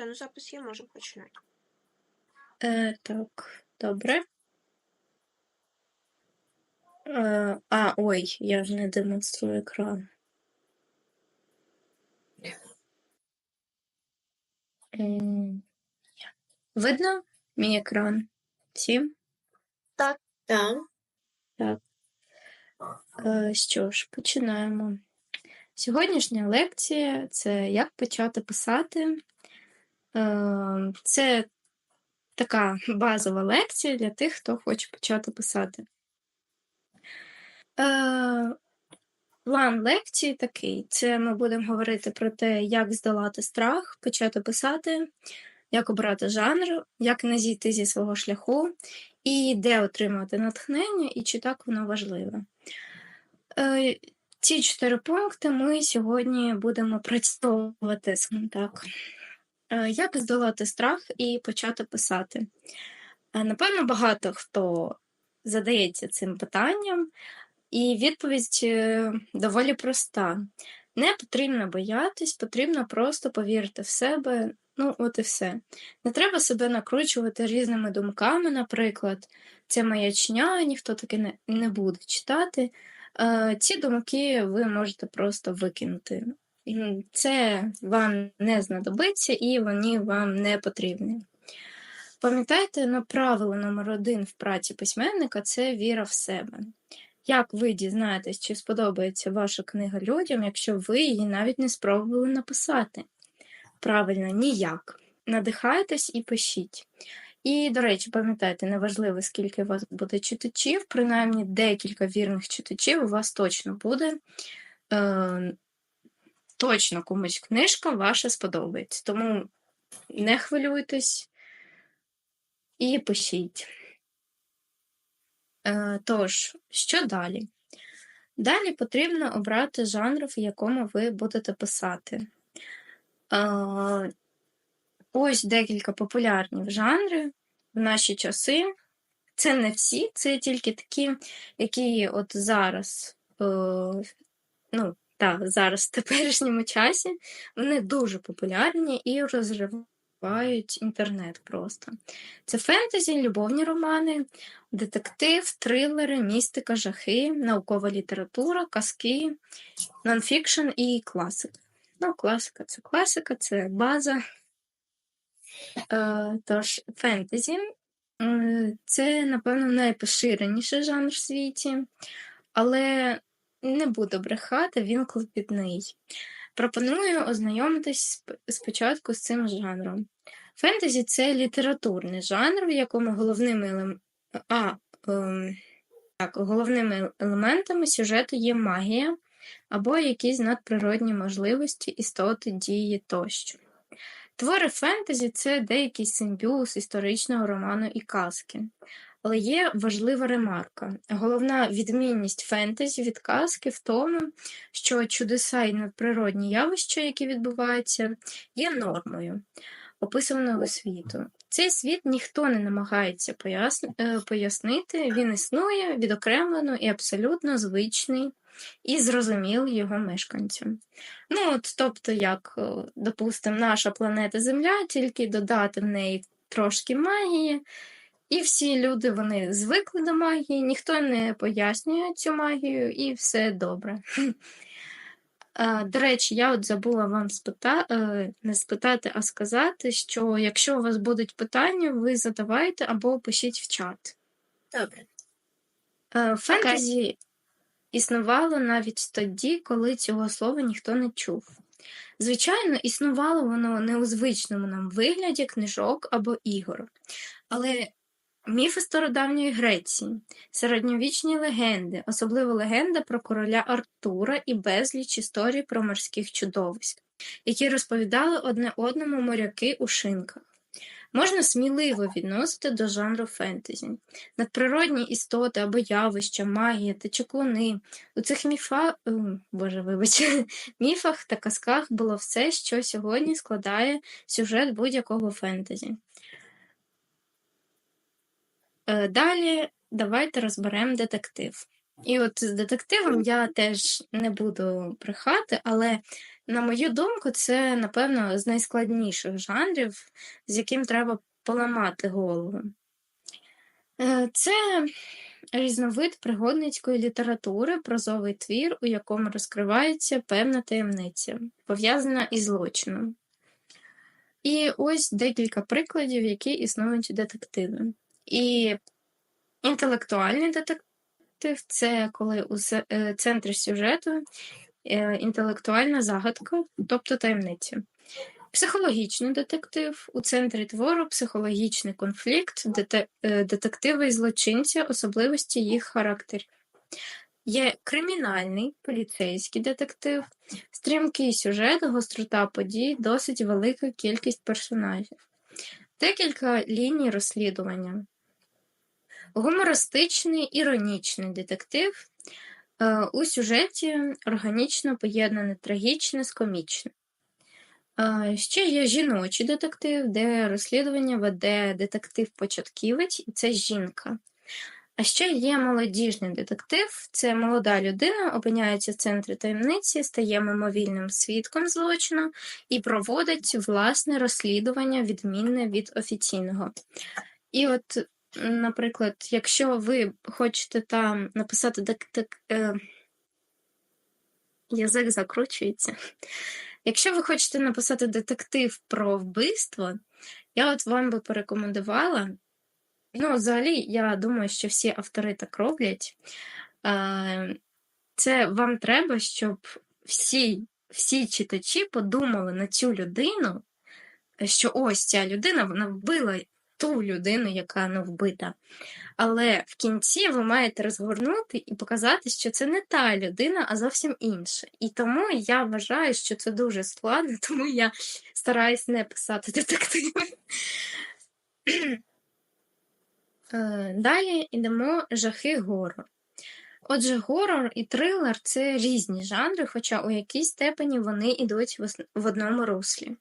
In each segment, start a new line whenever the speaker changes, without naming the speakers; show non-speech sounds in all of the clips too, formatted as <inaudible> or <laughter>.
Все, ну запис є, можемо починати.
Е, так, добре. Е, а, ой, я ж не демонструю екран. Видно мій екран? Всім?
Так.
Е, Що ж, починаємо. Сьогоднішня лекція це як почати писати. Е, Це така базова лекція для тих, хто хоче почати писати. Е, План лекції такий: це ми будемо говорити про те, як здолати страх, почати писати, як обрати жанр, як не зійти зі свого шляху, і де отримати натхнення, і чи так воно важливе. Е, Ці чотири пункти ми сьогодні будемо скажімо так. Е, Як здолати страх і почати писати? Е, Напевно, багато хто задається цим питанням, і відповідь е, доволі проста. Не потрібно боятись, потрібно просто повірити в себе. Ну, от і все. Не треба себе накручувати різними думками, наприклад, це маячня, ніхто таки не, не буде читати. Ці думки ви можете просто викинути. Це вам не знадобиться і вони вам не потрібні. Пам'ятайте, на правило номер один в праці письменника це віра в себе. Як ви дізнаєтесь, чи сподобається ваша книга людям, якщо ви її навіть не спробували написати? Правильно, ніяк. Надихайтесь і пишіть. І, до речі, пам'ятайте, неважливо, скільки у вас буде читачів, принаймні декілька вірних читачів у вас точно буде. Е, точно комусь книжка ваша сподобається. Тому не хвилюйтесь і пишіть. Е, тож, що далі? Далі потрібно обрати жанр, в якому ви будете писати. Е, ось декілька популярних жанрів в наші часи. Це не всі, це тільки такі, які от зараз, е, ну, так, зараз в теперішньому часі, вони дуже популярні і розривають інтернет просто. Це фентезі, любовні романи, детектив, трилери, містика, жахи, наукова література, казки, нонфікшн і класика. Ну, класика це класика, це база. Е, тож, фентезі це, напевно, найпоширеніший жанр в світі, але не буду брехати, він клопітний. Пропоную ознайомитись спочатку з цим жанром. Фентезі це літературний жанр, в якому головними, елем... а, ем, так, головними елементами сюжету є магія або якісь надприродні можливості, істоти, дії тощо. Твори фентезі це деякий симбіоз історичного роману і казки. Але є важлива ремарка. Головна відмінність фентезі від казки в тому, що чудеса і надприродні явища, які відбуваються, є нормою описаного світу. Цей світ ніхто не намагається е, пояснити, він існує відокремлено і абсолютно звичний і зрозумілий його мешканцям. Ну, от, тобто, як, е, допустимо, наша планета Земля, тільки додати в неї трошки магії, і всі люди вони звикли до магії, ніхто не пояснює цю магію, і все добре. <laughs> До речі, я от забула вам спита... е, не спитати, а сказати, що якщо у вас будуть питання, ви задавайте або пишіть в чат.
Добре.
Е, Фентезі існувало навіть тоді, коли цього слова ніхто не чув. Звичайно, існувало воно не у звичному нам вигляді книжок або ігор, але міфи стародавньої Греції, середньовічні легенди, особливо легенда про короля Артура і безліч історій про морських чудовиськ, які розповідали одне одному моряки у шинках. Можна сміливо відносити до жанру фентезі. Надприродні істоти або явища, магія та чаклуни. У цих міфа... ем, Боже, вибач, <laughs> міфах та казках було все, що сьогодні складає сюжет будь-якого фентезі. Е, Далі давайте розберемо детектив. І от з детективом я теж не буду брехати, але На мою думку, це, напевно, з найскладніших жанрів, з яким треба поламати голову. Е, Це різновид пригодницької літератури, прозовий твір, у якому розкривається певна таємниця, пов'язана із злочином. І ось декілька прикладів, які існують детективи. І інтелектуальний детектив це коли у е, центрі сюжету е, інтелектуальна загадка, тобто таємниця. Психологічний детектив у центрі твору психологічний конфлікт, дете- е, і злочинці, особливості їх характерів. Є кримінальний поліцейський детектив, стрімкий сюжет, гострота подій, досить велика кількість персонажів, декілька ліній розслідування. Гумористичний іронічний детектив е, у сюжеті органічно поєднане трагічне з комічним. Е, Ще є жіночий детектив, де розслідування веде детектив-початківець, і це жінка. А ще є молодіжний детектив. Це молода людина, опиняється в центрі таємниці, стає мимовільним свідком злочину і проводить власне розслідування, відмінне від офіційного. І от, наприклад, якщо ви хочете там написати дек- дек- е, язик закручується. Якщо ви хочете написати детектив про вбивство, я от вам би порекомендувала. Ну, взагалі, я думаю, що всі автори так роблять. Е, Це вам треба, щоб всі, всі читачі подумали на цю людину, що ось ця людина вона вбила ту людину, яка не вбита. Але в кінці ви маєте розгорнути і показати, що це не та людина, а зовсім інша. І тому я вважаю, що це дуже складно, <laughs> тому я стараюсь не писати детективи. <clears throat> Е, Далі йдемо жахи горор. Отже, горор і трилер це різні жанри, хоча у якійсь степені вони йдуть в одному руслі.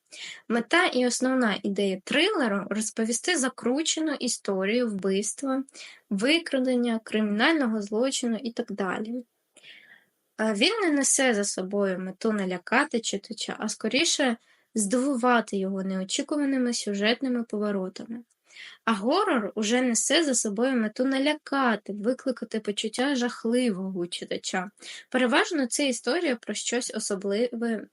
Мета і основна ідея трилеру розповісти закручену історію вбивства, викрадення, кримінального злочину і так далі. Він не несе за собою мету налякати читача, а скоріше здивувати його неочікуваними сюжетними поворотами. А горор уже несе за собою мету налякати, викликати почуття жахливого у читача. Переважно це історія про щось особливе,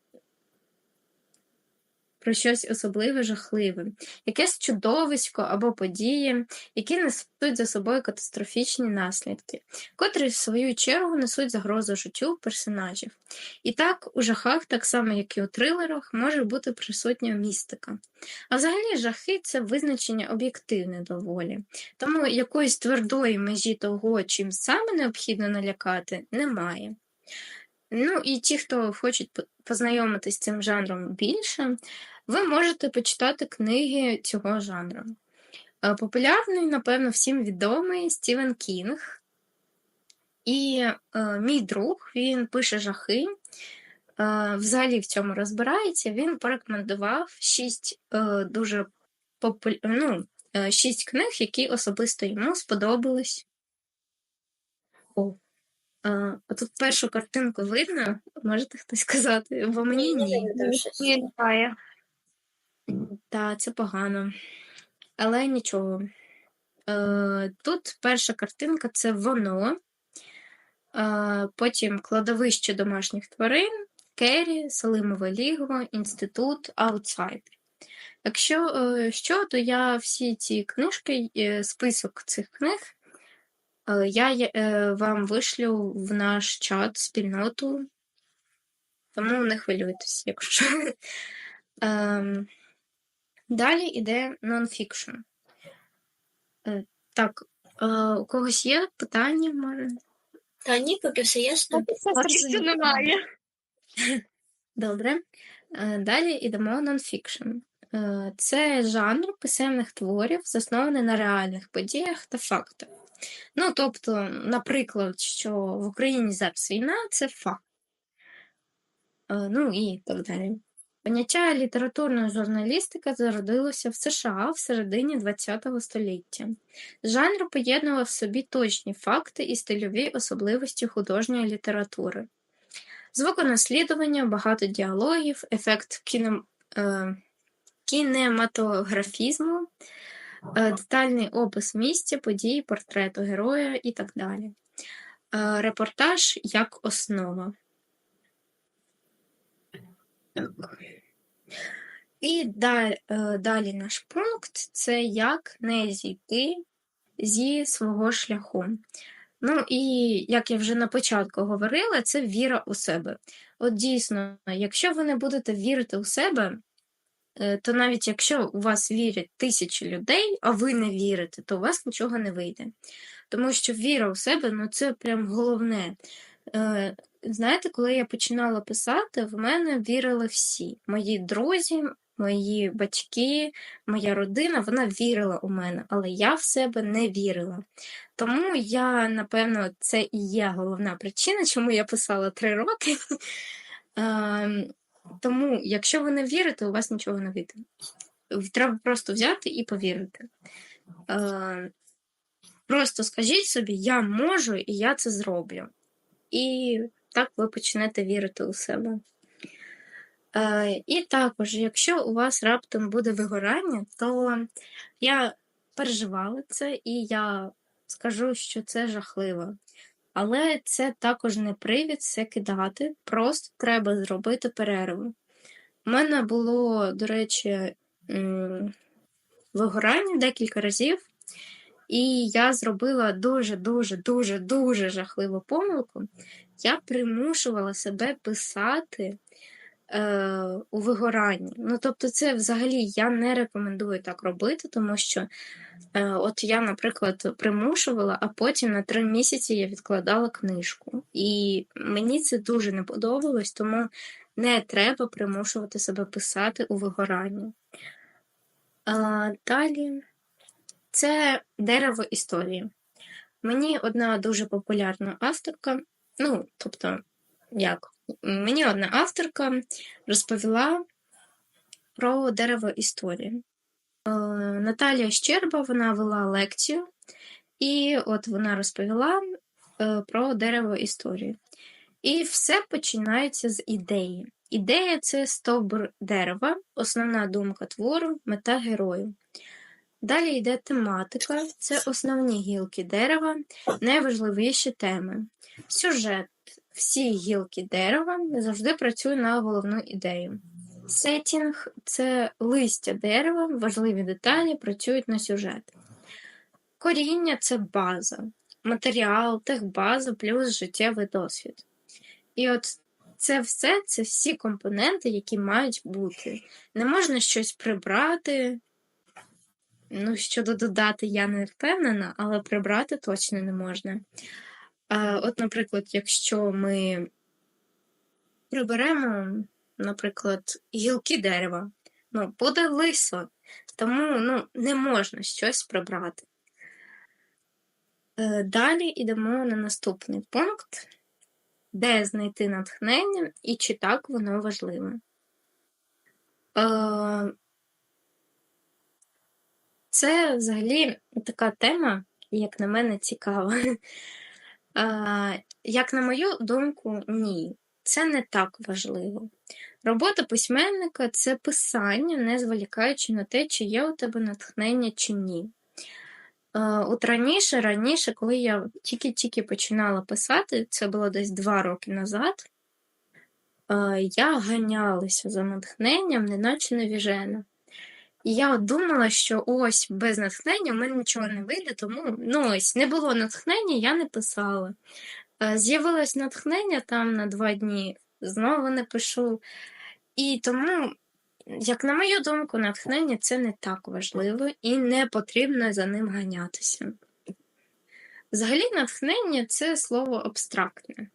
про щось особливе жахливе, якесь чудовисько або події, які несуть за собою катастрофічні наслідки, котрі, в свою чергу, несуть загрозу життю персонажів. І так, у жахах, так само як і у трилерах, може бути присутня містика. А взагалі жахи це визначення об'єктивне доволі. Тому якоїсь твердої межі того, чим саме необхідно налякати, немає. Ну і ті, хто хочуть по- познайомитись з цим жанром більше, ви можете почитати книги цього жанру. Е, Популярний, напевно, всім відомий Стівен Кінг. І е, мій друг, він пише жахи, е, взагалі в цьому розбирається. Він порекомендував шість е, дуже популь... ну, е, шість книг, які особисто йому сподобались. О, е, тут першу картинку видно, можете хтось сказати, бо мені ні.
Ні, немає.
Та, це погано. Але нічого. Е, тут перша картинка це воно, е, потім кладовище домашніх тварин, Керрі, Салимове лігво, інститут, аутсайдер. Якщо е, що, то я всі ці книжки, е, список цих книг, е, я е, вам вишлю в наш чат, спільноту, тому не хвилюйтесь, якщо. Ем, Далі йде нонфікшн. Е, Так, е, у когось є питання, може?
Та ні, поки все ясно.
Поки немає. <laughs> Добре. Е, Далі йдемо нонфікшн. Це жанр писемних творів, заснований на реальних подіях та фактах. Ну, тобто, наприклад, що в Україні зараз війна це факт. Ну і так далі. Поняття літературна журналістика зародилося в США в середині ХХ століття. Жанр поєднував в собі точні факти і стильові особливості художньої літератури. звуконаслідування, багато діалогів, ефект кіно, е, кінематографізму, е, детальний опис місця, подій, портрету героя і так далі. Е, репортаж як основа. І далі, далі наш пункт це як не зійти зі свого шляху. Ну і як я вже на початку говорила, це віра у себе. От дійсно, якщо ви не будете вірити у себе, е, то навіть якщо у вас вірять тисячі людей, а ви не вірите, то у вас нічого не вийде. Тому що віра у себе ну це прям головне. Знаєте, коли я починала писати, в мене вірили всі мої друзі, мої батьки, моя родина, вона вірила у мене, але я в себе не вірила. Тому я, напевно, це і є головна причина, чому я писала три роки. <laughs> Ем, тому, якщо ви не вірите, у вас нічого не вийде. Треба просто взяти і повірити. Ем, просто скажіть собі, я можу і я це зроблю. І так ви почнете вірити у себе. Е, і також, якщо у вас раптом буде вигорання, то я переживала це і я скажу, що це жахливо. Але це також не привід все кидати, просто треба зробити перерву. У мене було, до речі, вигорання декілька разів, і я зробила дуже-дуже дуже дуже жахливу помилку. Я примушувала себе писати е, у вигоранні. Ну, тобто, це взагалі я не рекомендую так робити, тому що е, от я, наприклад, примушувала, а потім на три місяці я відкладала книжку. І мені це дуже не подобалось, тому не треба примушувати себе писати у вигоранні. А, Далі це дерево історії. Мені одна дуже популярна авторка, ну, тобто, як Мені одна авторка розповіла про дерево історії. Е, Наталія Щерба вона вела лекцію, і от вона розповіла е, про дерево історії. І все починається з ідеї. Ідея це стовбур дерева, основна думка твору, мета герою. Далі йде тематика, це основні гілки дерева, найважливіші теми, сюжет, всі гілки дерева завжди працюють на головну ідею. Сетінг це листя дерева, важливі деталі працюють на сюжет. Коріння це база, матеріал, техбаза плюс життєвий досвід. І от це все це всі компоненти, які мають бути. Не можна щось прибрати. Ну, щодо додати, я не впевнена, але прибрати точно не можна. От, наприклад, якщо ми приберемо, наприклад, гілки дерева, ну, буде лисо, тому ну, не можна щось прибрати. Е, далі йдемо на наступний пункт, де знайти натхнення і чи так воно важливе. Це взагалі така тема, як на мене, цікава. <laughs> Як на мою думку, ні, це не так важливо. Робота письменника це писання, не зволікаючи на те, чи є у тебе натхнення чи ні. От раніше, раніше, коли я тільки-тільки починала писати, це було десь два роки назад, я ганялася за натхненням, неначе невіжена. І я думала, що ось без натхнення в мене нічого не вийде, тому ну ось не було натхнення, я не писала. Е, з'явилось натхнення там на два дні, знову не пишу. І тому, як на мою думку, натхнення це не так важливо і не потрібно за ним ганятися. Взагалі, натхнення це слово абстрактне.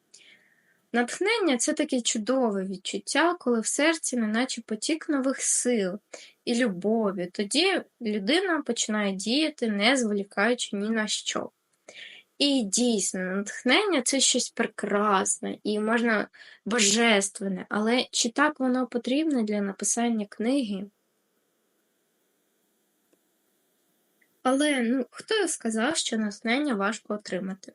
Натхнення це таке чудове відчуття, коли в серці неначе потік нових сил і любові. Тоді людина починає діяти, не зволікаючи ні на що. І дійсно, натхнення це щось прекрасне і можна божественне, але чи так воно потрібне для написання книги? Але ну, хто сказав, що натхнення важко отримати?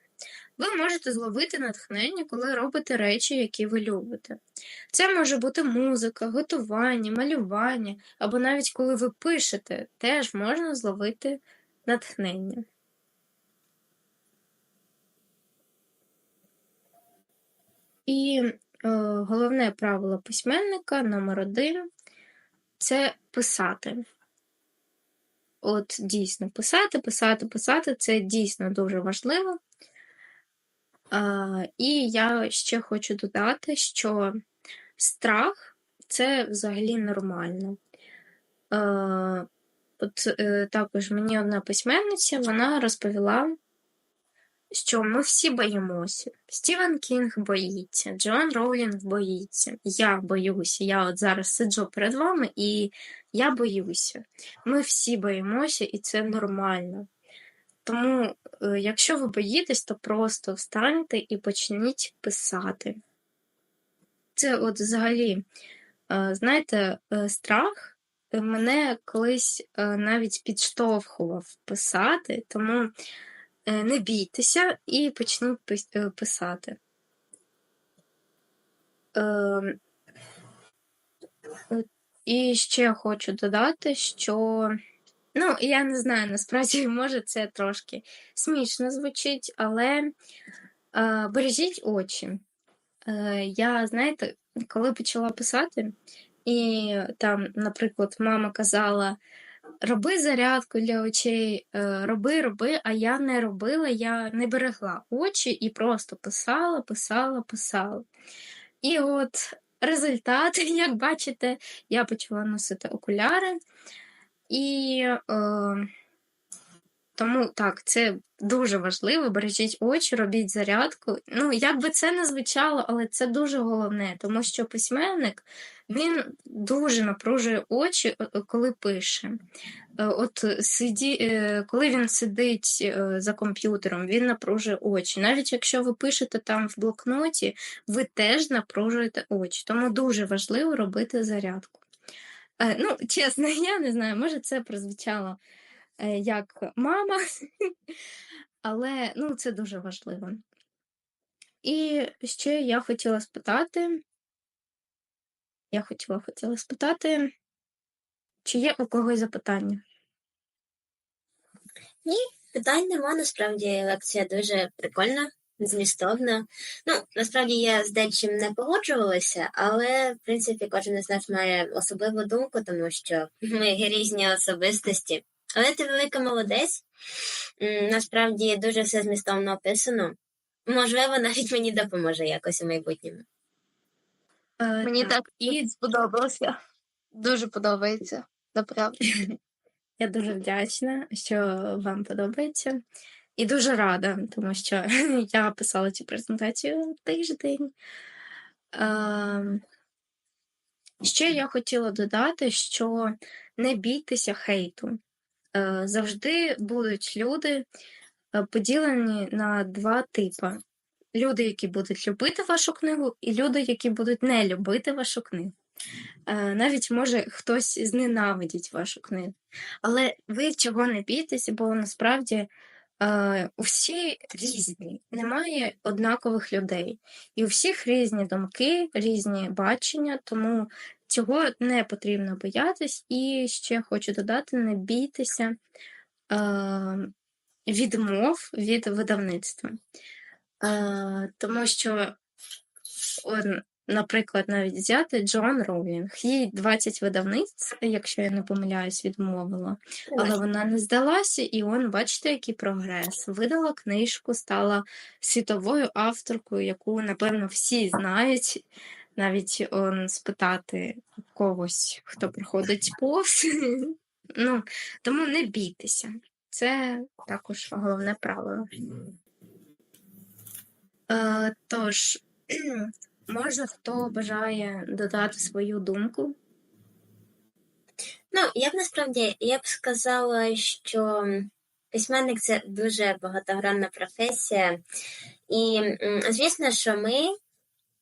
Ви можете зловити натхнення, коли робите речі, які ви любите. Це може бути музика, готування, малювання, або навіть коли ви пишете, теж можна зловити натхнення. І е, головне правило письменника номер один це писати. От дійсно писати, писати, писати це дійсно дуже важливо. І я ще хочу додати, що страх це взагалі нормально. От е, також мені одна письменниця вона розповіла, що ми всі боїмося. Стівен Кінг боїться, Джон Роулінг боїться, я боюся. Я от зараз сиджу перед вами і я боюся. Ми всі боїмося, і це нормально. Тому, е, якщо ви боїтесь, то просто встаньте і почніть писати. Це от взагалі, е, знаєте, е, страх мене колись навіть підштовхував писати, тому не бійтеся і почніть писати. Ем, і ще хочу додати, що. Ну, я не знаю, насправді, <laughs> може, це трошки смішно звучить, але е, бережіть очі. Е, Я, знаєте, коли почала писати, і там, наприклад, мама казала: роби зарядку для очей, е, роби, роби, а я не робила, я не берегла очі і просто писала, писала, писала. І от результат, <laughs> як бачите, я почала носити окуляри. І е, тому так, це дуже важливо. Бережіть очі, робіть зарядку. Ну, як би це не звучало, але це дуже головне, тому що письменник він дуже напружує очі, коли пише. Е, от сиді, е, коли він сидить е, за комп'ютером, він напружує очі. Навіть якщо ви пишете там в блокноті, ви теж напружуєте очі. Тому дуже важливо робити зарядку. Е, ну, <laughs> чесно, я не знаю, може це прозвучало е, як мама, <laughs> але ну, це дуже важливо. І ще я хотіла спитати, я хотіла хотіла спитати, чи є у когось запитання?
Ні, питань нема, насправді лекція дуже прикольна змістовно. Ну, насправді я з дечим не погоджувалася, але в принципі кожен із нас має особливу думку, тому що ми різні особистості. Але ти велика молодець. Насправді дуже все змістовно описано. Можливо, навіть мені допоможе якось у майбутньому.
Е, мені так, так і сподобалося. Дуже подобається, направді. <laughs> Я дуже вдячна, що вам подобається. І дуже рада, тому що <laughs> я писала цю презентацію тиждень. Ще я хотіла додати, що не бійтеся хейту. Е, завжди будуть люди е, поділені на два типи: люди, які будуть любити вашу книгу, і люди, які будуть не любити вашу книгу. Е, навіть може хтось зненавидить вашу книгу. Але ви чого не бійтеся, бо насправді Е, Усі різні, немає однакових людей. І у всіх різні думки, різні бачення, тому цього не потрібно боятись. І ще хочу додати: не бійтеся е, відмов від видавництва. Е, Тому що Наприклад, навіть взяти Джон Роулінг. Їй 20 видавництв, якщо я не помиляюсь, відмовила. Але вона не здалася, і он, бачите, який прогрес. Видала книжку, стала світовою авторкою, яку, напевно, всі знають. Навіть он спитати когось, хто приходить повз. <laughs> Ну, Тому не бійтеся. Це також головне правило. Е, Тож. <clears throat> Може, хто бажає додати свою думку?
Ну, я б насправді я б сказала, що письменник це дуже багатогранна професія. І, звісно, що ми,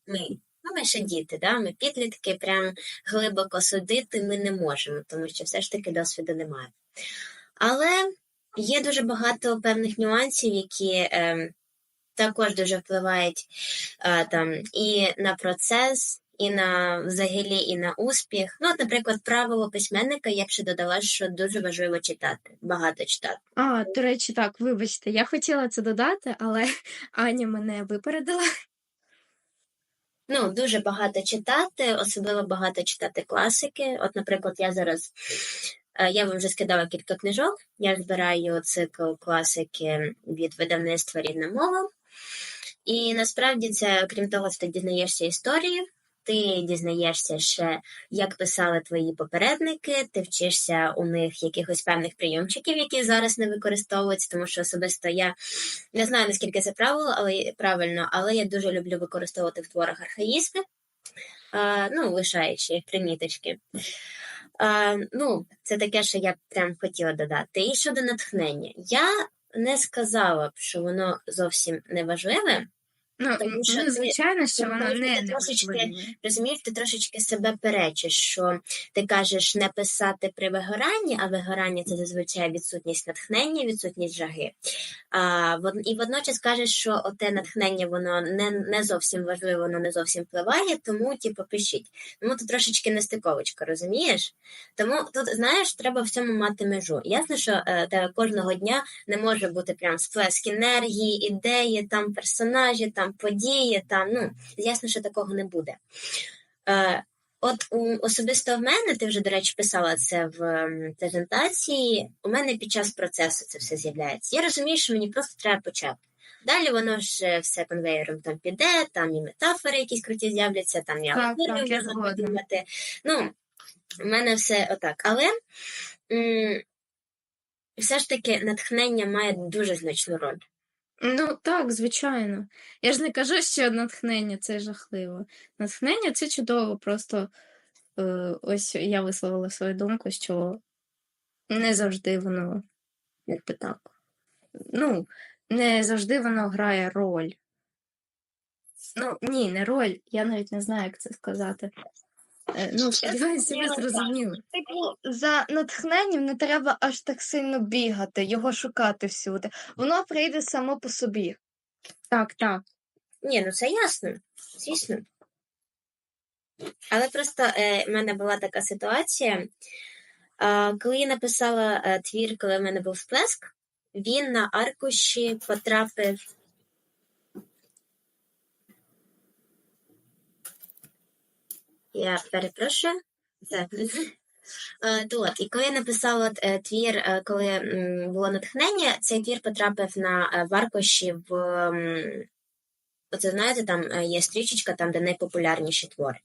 ми, ну, ми ще діти, да? ми підлітки, прям глибоко судити ми не можемо, тому що все ж таки досвіду немає. Але є дуже багато певних нюансів, які. Е, також дуже впливають е, там і на процес, і на взагалі, і на успіх. Ну, от, наприклад, правило письменника я б ще додала, що дуже важливо читати, багато читати.
А, до речі, так, вибачте, я хотіла це додати, але <laughs> Аня мене випередила.
Ну, дуже багато читати, особливо багато читати класики. От, наприклад, я зараз е, я вам вже скидала кілька книжок. Я збираю цикл класики від видавництва рідна мова. І насправді це, крім того, що ти дізнаєшся історії, ти дізнаєшся ще, як писали твої попередники, ти вчишся у них якихось певних прийомчиків, які зараз не використовуються, тому що особисто я не знаю, наскільки це правило, але правильно, але я дуже люблю використовувати в творах архаїзми, а, ну, лишаючи приміточки. А, ну, це таке, що я прям хотіла додати. І щодо натхнення, я не сказала б, що воно зовсім не важливе.
Ну,
Тому що
ну
ти-
що
ти
воно не
бути трошечки. Розумієш, ти трошечки себе перечиш, що ти кажеш не писати при вигоранні, а вигорання це зазвичай відсутність натхнення, відсутність жаги. А, і водночас кажеш, що оте натхнення воно не, не зовсім важливо, воно не зовсім впливає, тому типу, пишіть. Тому тут трошечки нестиковочка, розумієш? Тому тут, знаєш, треба в цьому мати межу. Ясно, що е, кожного дня не може бути прям сплеск енергії, ідеї, там персонажі, там події, там, ну, ясно, що такого не буде. Е, От у, особисто в мене, ти вже, до речі, писала це в презентації. У мене під час процесу це все з'являється. Я розумію, що мені просто треба почати. Далі воно ж е, все конвейером там піде, там і метафори якісь круті з'являться, там і
Так, так, я
Ну, у мене все отак. Але м, все ж таки натхнення має дуже значну роль.
Ну так, звичайно. Я ж не кажу, що натхнення це жахливо. Натхнення це чудово. Просто е, ось я висловила свою думку, що не завжди воно, якби так. Ну, не завжди воно грає роль. Ну, ні, не роль. Я навіть не знаю, як це сказати. Е, ну, сподіваюся, ви зрозуміли.
Типу, за натхненням не треба аж так сильно бігати, його шукати всюди. Воно прийде само по собі.
Так, так.
Ні, ну це ясно, звісно. Але просто е, в мене була така ситуація. Е, коли я написала е, твір, коли в мене був сплеск, він на аркуші потрапив. Я перепрошую. Так. Е, от, і коли я написала от, е, твір, е, коли було натхнення, цей твір потрапив на е, в Оце знаєте, там є стрічечка, там, де найпопулярніші твори.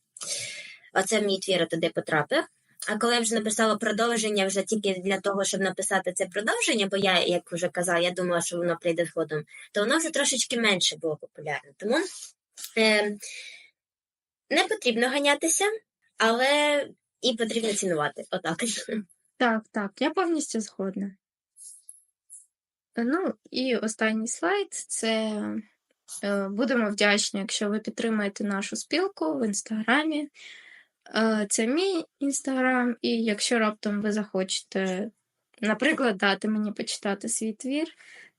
Оце мій твір туди потрапив. А коли я вже написала продовження, вже тільки для того, щоб написати це продовження, бо я, як вже казала, я думала, що воно прийде згодом, то воно вже трошечки менше було популярне. Тому е, не потрібно ганятися, але і потрібно цінувати. Отак.
Так, так, я повністю згодна. Ну, і останній слайд це е, будемо вдячні, якщо ви підтримаєте нашу спілку в інстаграмі. Е, Це мій інстаграм, і якщо раптом ви захочете, наприклад, дати мені почитати свій твір,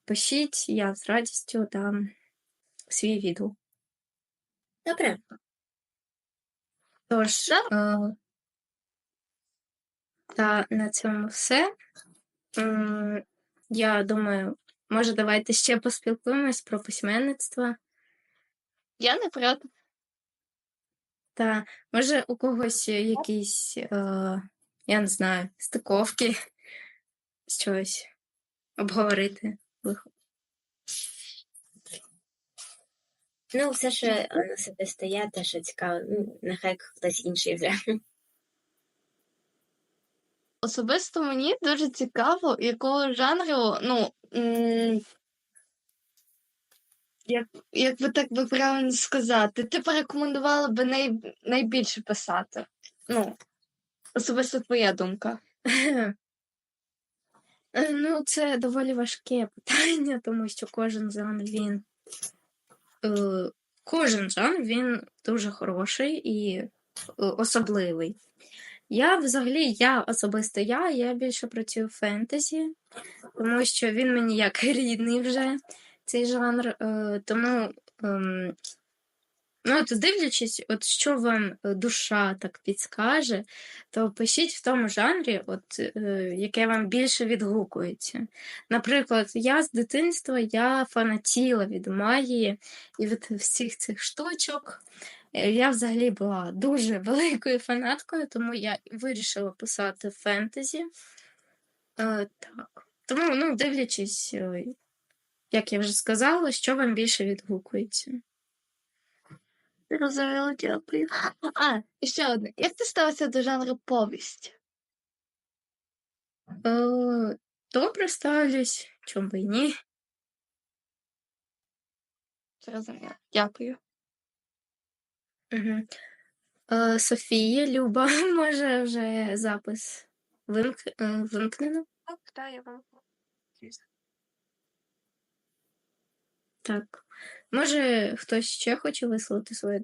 пишіть, я з радістю дам свій відгук.
Добре.
Тож, е, та на цьому все. М, Я думаю, може, давайте ще поспілкуємось про письменництво.
Я не проти.
Та може у когось якісь, е, я не знаю, стиковки, щось обговорити.
Ну, все, що е, особисто я, те, що цікаво, ну, нехай хтось інший вже.
Особисто мені дуже цікаво, якого жанру, ну. м, Як, як би так би правильно сказати, ти порекомендувала би най, найбільше писати? Ну, особисто твоя думка.
Е, Ну, це доволі важке питання, тому що кожен жанр він. Е, кожен жанр він дуже хороший і е, особливий. Я взагалі, я особисто я, я більше працюю в фентезі, тому що він мені як <laughs> рідний вже. цей жанр, е, тому ем, ну, от дивлячись, от що вам е, душа так підскаже, то пишіть в тому жанрі, от, е, яке вам більше відгукується. Наприклад, я з дитинства я фанатіла від магії і від всіх цих штучок. Е, Я взагалі була дуже <laughs> великою фанаткою, тому я вирішила писати фентезі. Е, так. Тому, ну, дивлячись, е, як я вже сказала, що вам більше відгукується.
Зрозуміло, дякую. А, і ще одне. Як ти ставишся до жанру повість?
Е, добре ставлюсь, чому би і ні.
Зрозуміло. Дякую.
Угу. Е, Софія, Люба, <laughs> може вже запис вимк... е, вимкнено?
Так, так, я вам.
Так. Може, хтось ще хоче висловити своє